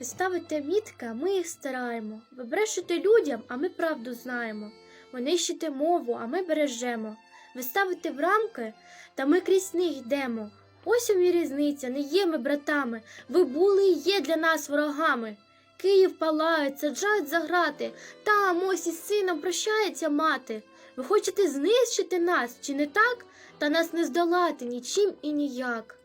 Ви ставите мітки, а ми їх стираємо. Ви брешете людям, а ми правду знаємо. Ви нищите мову, а ми бережемо. Ви ставите в рамки, та ми крізь них йдемо. Ось у мій різниця, не є ми братами. Ви були і є для нас ворогами. Київ палають, саджають за грати. Там ось із сином прощається мати. Ви хочете знищити нас, чи не так? Та нас не здолати нічим і ніяк.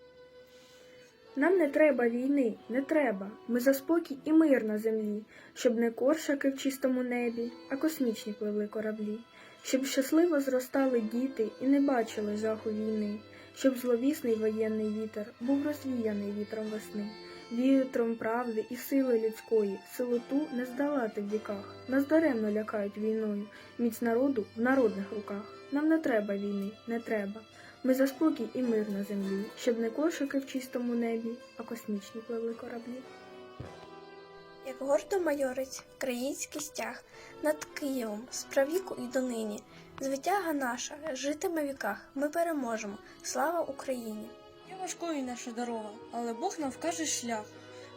Нам не треба війни, не треба. Ми за спокій і мир на землі, щоб не коршаки в чистому небі, а космічні пливли кораблі, щоб щасливо зростали діти і не бачили жаху війни, щоб зловісний воєнний вітер був розвіяний вітром весни, вітром правди і сили людської, силу ту не здолати в віках. Нас даремно лякають війною, міць народу в народних руках. Нам не треба війни, не треба. Ми за спокій і мир на землі, щоб не кошики в чистому небі, а космічні пливли кораблі. Як гордо майорить український стяг над Києвом з правіку і донині. Звитяга наша житиме віках. Ми переможемо. Слава Україні! Є важкою наша дорога, але Бог нам вкаже шлях.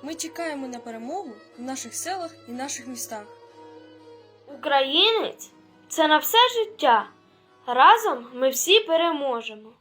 Ми чекаємо на перемогу в наших селах і наших містах. Українець це на все життя. Разом ми всі переможемо.